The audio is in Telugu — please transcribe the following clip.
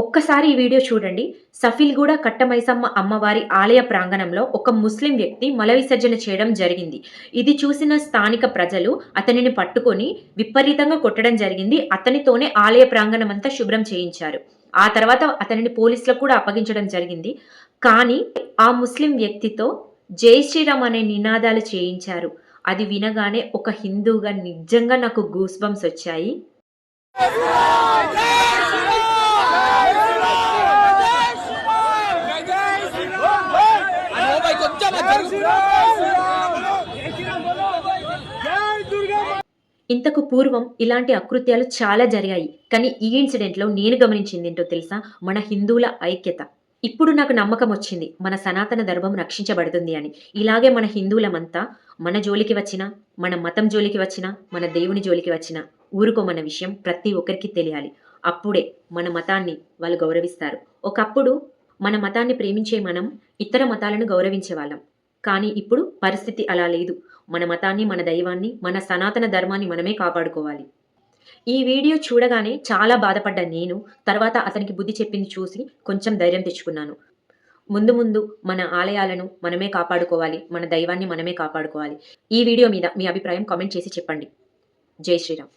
ఒక్కసారి ఈ వీడియో చూడండి. సఫిల్గూడ కట్టమైసమ్మ అమ్మవారి ఆలయ ప్రాంగణంలో ఒక ముస్లిం వ్యక్తి మల విసర్జన చేయడం జరిగింది. ఇది చూసిన స్థానిక ప్రజలు అతనిని పట్టుకొని విపరీతంగా కొట్టడం జరిగింది. అతనితోనే ఆలయ ప్రాంగణం అంతా శుభ్రం చేయించారు. ఆ తర్వాత అతనిని పోలీసులకు కూడా అప్పగించడం జరిగింది. కానీ ఆ ముస్లిం వ్యక్తితో జై శ్రీరామ్ అనే నినాదాలు చేయించారు. అది వినగానే ఒక హిందూగా నిజంగా నాకు గూస్ బంప్స్ వచ్చాయి అరే భాయ్ కొంచెం అది జరుగు. ఇంతకు పూర్వం ఇలాంటి అకృత్యాలు చాలా జరిగాయి. కానీ ఈ ఇన్సిడెంట్లో నేను గమనించింది ఏంటో తెలుసా? మన హిందువుల ఐక్యత. ఇప్పుడు నాకు నమ్మకం వచ్చింది. మన సనాతన ధర్మం రక్షించబడుతుంది అని. ఇలాగే మన హిందువులమంతా మన జోలికి వచ్చినా మన మతం జోలికి వచ్చినా మన దేవుని జోలికి వచ్చినా ఊరుకోమన్న విషయం ప్రతి ఒక్కరికి తెలియాలి. అప్పుడే మన మతాన్ని వాళ్ళు గౌరవిస్తారు. ఒకప్పుడు మన మతాన్ని ప్రేమించే మనం ఇతర మతాలను గౌరవించే వాళ్ళం కానీ ఇప్పుడు పరిస్థితి అలా లేదు. మన మతాన్ని మన దైవాన్ని మన సనాతన ధర్మాన్ని మనమే కాపాడుకోవాలి. ఈ వీడియో చూడగానే చాలా బాధపడ్డ నేను తర్వాత అతనికి బుద్ధి చెప్పింది చూసి కొంచెం ధైర్యం తెచ్చుకున్నాను. ముందు ముందు మన ఆలయాలను మనమే కాపాడుకోవాలి. మన దైవాన్ని మనమే కాపాడుకోవాలి. ఈ వీడియో మీద మీ అభిప్రాయం కామెంట్ చేసి చెప్పండి. జై శ్రీరామ్.